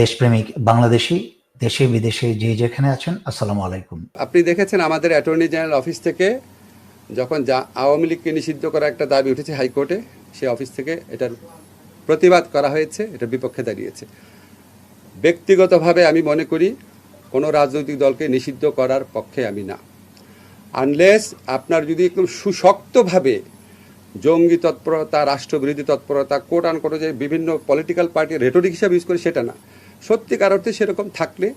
দেশপ্রেমিক বাংলাদেশি, দেশে বিদেশে যে যেখানে আছেন, আসসালামু আলাইকুম। আপনি দেখেছেন আমাদের অ্যাটর্নি জেনারেল অফিস থেকে যখন যা আওয়ামী লীগকে নিষিদ্ধ করা একটা দাবি উঠেছে হাইকোর্টে সেই অফিস থেকে এটার প্রতিবাদ করা হয়েছে এটার বিপক্ষে দাঁড়িয়েছে। ব্যক্তিগতভাবে আমি মনে করি, কোনো রাজনৈতিক দলকে নিষিদ্ধ করার পক্ষে আমি না। আনলেস আপনার যদি একদম সুশক্তভাবে জঙ্গি তৎপরতা, রাষ্ট্রবিরোধী তৎপরতা কোট আন কোট যে বিভিন্ন পলিটিক্যাল পার্টি রেটরিক হিসাবে ইউজ করে, সেটা না। সত্যিকার অর্থে সেরকম থাকলে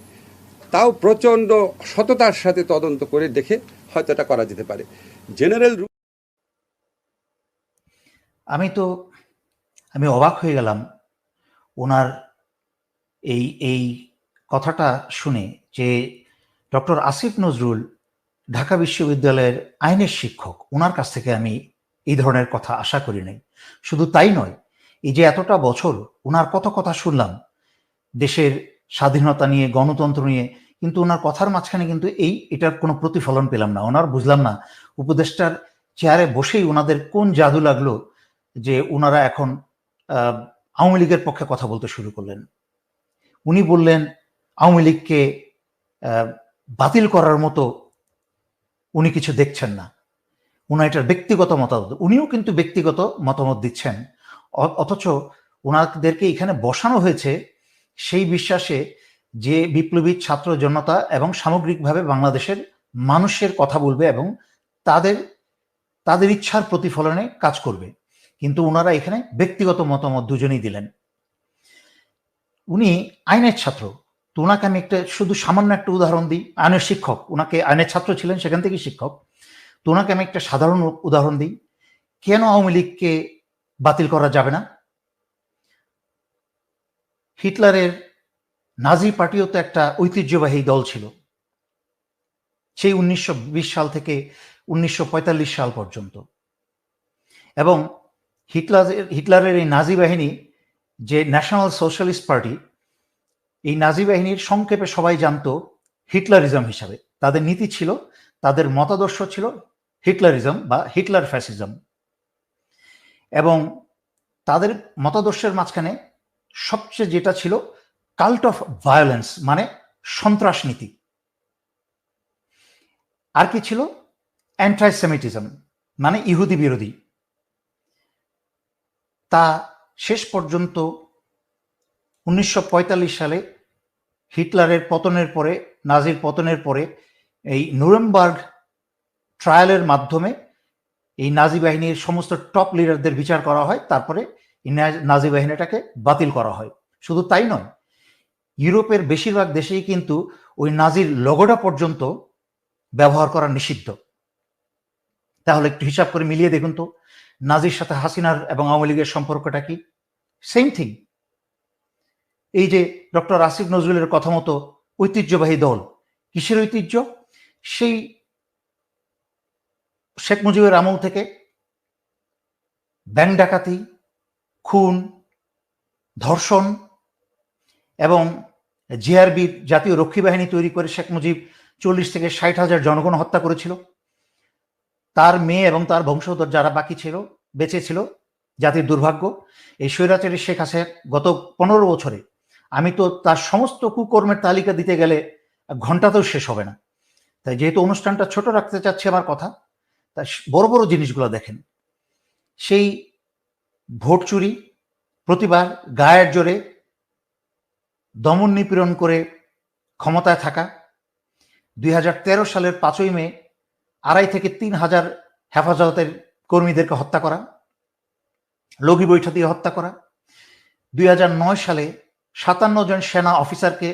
তাও প্রচণ্ড সততার সাথে তদন্ত করে দেখে হয়তো এটা করা যেতে পারে। জেনারেল আমি তো, আমি অবাক হয়ে গেলাম ওনার এই এই কথাটা শুনে যে ডক্টর আসিফ নজরুল ঢাকা বিশ্ববিদ্যালয়ের আইনের শিক্ষক, ওনার কাছ থেকে আমি এই ধরনের কথা আশা করি নাই। শুধু তাই নয়, এই যে এতটা বছর ওনার কত কথা শুনলাম দেশের স্বাধীনতা নিয়ে, গণতন্ত্র নিয়ে, কিন্তু ওনার কথার মাঝখানে কিন্তু এই, এটার কোনো প্রতিফলন পেলাম না। ওনার বুঝলাম না, উপদেষ্টার চেয়ারে বসেই ওনাদের কোন জাদু লাগল যে ওনারা এখন আওয়ামী লীগের পক্ষে কথা বলতে শুরু করলেন। উনি বললেন, আওয়ামী লীগকে বাতিল করার মতো উনি কিছু দেখছেন না। উনার এটার ব্যক্তিগত মতামত, উনিও কিন্তু ব্যক্তিগত মতামত দিচ্ছেন। অথচ ওনাদেরকে এখানে বসানো হয়েছে সেই বিশ্বাসে যে বিপ্লবী ছাত্র জনতা এবং সামগ্রিকভাবে বাংলাদেশের মানুষের কথা বলবে এবং তাদের তাদের ইচ্ছার প্রতিফলনে কাজ করবে। কিন্তু ওনারা এখানে ব্যক্তিগত মতামত দুজনেই দিলেন। উনি আইনের ছাত্র। তো ওনাকে আমি একটা, শুধু সামান্য একটা উদাহরণ দিই। আইনের শিক্ষক। ওনাকে আইনের ছাত্র ছিলেন সেখান থেকে শিক্ষক। তো ওনাকে আমি একটা সাধারণ উদাহরণ দিই। কেন আওয়ামী লীগকে বাতিল করা যাবে না? হিটলারের নাজি পার্টিও তো একটা ঐতিহ্যবাহী দল ছিল। সেই উনিশশো বিশ সাল থেকে উনিশশো পঁয়তাল্লিশ সাল পর্যন্ত। এবং হিটলারের হিটলারের এই নাজি বাহিনী, যে ন্যাশনাল সোশ্যালিস্ট পার্টি, এই নাজি বাহিনীর সংক্ষেপে সবাই জানত হিটলারিজম হিসাবে। তাদের নীতি ছিল, তাদের মতাদর্শ ছিল হিটলারিজম বা হিটলার ফ্যাসিজম। এবং তাদের মতাদর্শের মাঝখানে সবচেয়ে যেটা ছিল কাল্ট অফ ভায়োলেন্স মানে সন্ত্রাস নীতি। আর কি ছিল? অ্যান্টাইসেমিটিজম মানে ইহুদি বিরোধী। তা শেষ পর্যন্ত উনিশশো পঁয়তাল্লিশ সালে হিটলারের পতনের পরে, নাজির পতনের পরে এই নুরেমবার্গ ট্রায়ালের মাধ্যমে এই নাজি বাহিনীর সমস্ত টপ লিডারদের বিচার করা হয়। তারপরে নাজি বাহিনীটাকে বাতিল করা হয়। শুধু তাই নয়, ইউরোপের বেশিরভাগ দেশেই কিন্তু ওই নাজির লগোটা পর্যন্ত ব্যবহার করা নিষিদ্ধ। তাহলে একটু হিসাব করে মিলিয়ে দেখুন তো, নাজির সাথে হাসিনার এবং আওয়ামী লীগের সম্পর্কটা কি? সেম থিং এই যে ডক্টর আসিফ নজরুলের কথা মতো ঐতিহ্যবাহী দল, কিসের ঐতিহ্য? সেই শেখ মুজিবের আমল থেকে ব্যাংক ডাকাতি খুন, ধর্ষণ এবং জিআরবি জাতীয় রক্ষী বাহিনী তৈরি করে শেখ মুজিব চল্লিশ থেকে ষাট হাজার জনগণ হত্যা করেছিল। তার মেয়ে এবং তার বংশধর যারা বাকি ছিল, বেঁচে ছিল, জাতির দুর্ভাগ্য। এই স্বৈরাচারী শেখ হাসিনা গত পনেরো বছরে আমি তো তার সমস্ত কুকর্মের তালিকা দিতে গেলে ঘন্টাতেও শেষ হবে না। তাই যেহেতু অনুষ্ঠানটা ছোট রাখতে চাচ্ছি আমার কথা তা বড় বড় জিনিসগুলো দেখেন। সেই ভোট চুরি, প্রতিবার গায়ের জোরে দমন নিপীড়ন করে ক্ষমতায় থাকা। দুই হাজার তেরো সালের পাঁচই মে আড়াই থেকে তিন হাজার হেফাজতের কর্মীদেরকে হত্যা করা, লগি বৈঠা দিয়ে হত্যা করা। দুই হাজার নয় সালে সাতান্ন জন সেনা অফিসারকে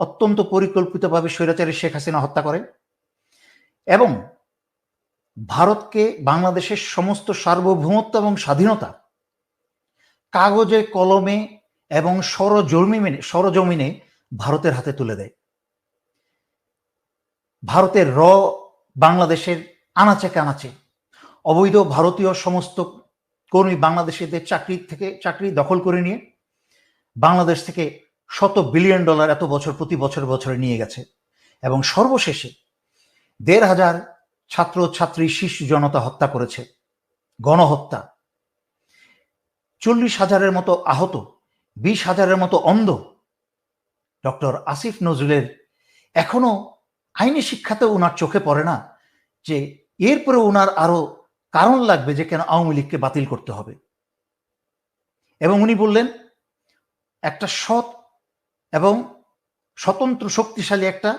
অত্যন্ত পরিকল্পিতভাবে স্বৈরাচারী শেখ হাসিনা হত্যা করে এবং ভারতকে বাংলাদেশের সমস্ত সার্বভৌমত্ব এবং স্বাধীনতা কাগজে কলমে এবং সরজমিনে সরজমিনে ভারতের হাতে তুলে দেয়। ভারতের র বাংলাদেশের আনাচে কানাচে। অবৈধ ভারতীয় সমস্ত কর্মী বাংলাদেশিদের চাকরি থেকে, চাকরি দখল করে নিয়ে বাংলাদেশ থেকে শত বিলিয়ন ডলার এত বছর, প্রতি বছর, বছরে নিয়ে গেছে। এবং সর্বশেষে দেড় হাজার ছাত্র ছাত্রী শিশু জনতা হত্যা করেছে। গণহত্যা। চল্লিশ হাজারের মতো আহত, বিশ হাজারের মতো অন্ধ। ডক্টর আসিফ নজরুলের এখনও আইনি শিক্ষাতেও ওনার চোখে পড়ে না যে এরপরে ওনার আরও কারণ লাগবে যে কেন আওয়ামী লীগকে বাতিল করতে হবে। এবং উনি বললেন, একটা সৎ এবং স্বতন্ত্র শক্তিশালী একটা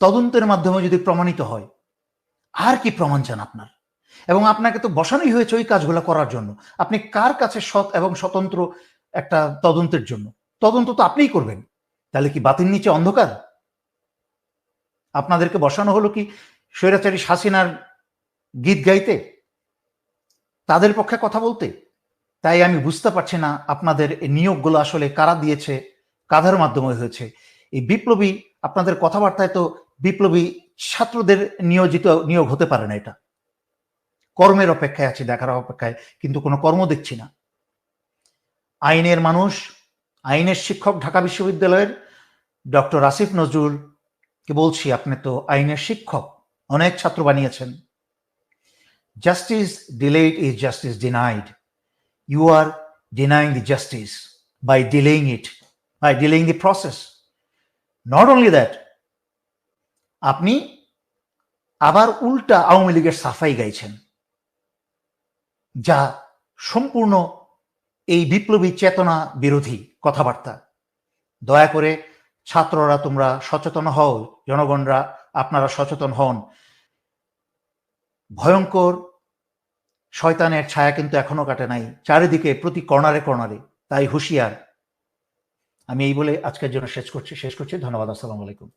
তদন্তের মাধ্যমে যদি প্রমাণিত হয়, আর কি প্রমাণ চান আপনার? এবং আপনাকে তো বসানোই হয়েছে ওই কাজগুলো করার জন্য। আপনি কার কাছে সৎ এবং স্বতন্ত্র একটা তদন্তের জন্য? তদন্ত তো আপনিই করবেন। তাহলে কি বাতিল নিচে অন্ধকার? আপনাদেরকে বসানো হলো কি স্বৈরাচারী হাসিনার গীত গাইতে? তাদের পক্ষে কথা বলতে? তাই আমি বুঝতে পারছি না আপনাদের নিয়োগগুলো আসলে কারা দিয়েছে, কাদের মাধ্যমে হয়েছে। এই বিপ্লবী, আপনাদের কথাবার্তায় তো বিপ্লবী ছাত্রদের নিয়োজিত, নিয়োগ হতে পারে না এটা। কর্মের অপেক্ষায় আছি, দেখার অপেক্ষায়, কিন্তু কোনো কর্ম দেখছি না। আইনের মানুষ, আইনের শিক্ষক ঢাকা বিশ্ববিদ্যালয়ের ডক্টর আসিফ নজরুল কে বলছি, আপনি তো আইনের শিক্ষক, অনেক ছাত্র বানিয়েছেন। Justice delayed is justice denied. You are denying the justice by delaying it, by delaying the process. Not only that, আপনি আবার উল্টা আওয়ামী লীগের সাফাই গাইছেন। যা সম্পূর্ণ এই বিপ্লবী চেতনা বিরোধী কথাবার্তা। দয়া করে ছাত্ররা তোমরা সচেতন হও, জনগণরা আপনারা সচেতন হন। ভয়ঙ্কর শয়তানের ছায়া কিন্তু এখনও কাটে নাই, চারিদিকে প্রতি কর্নারে কর্নারে, তাই হুঁশিয়ার। আমি এই বলে আজকের জন্য শেষ করছি শেষ করছি, ধন্যবাদ, আসসালামু আলাইকুম।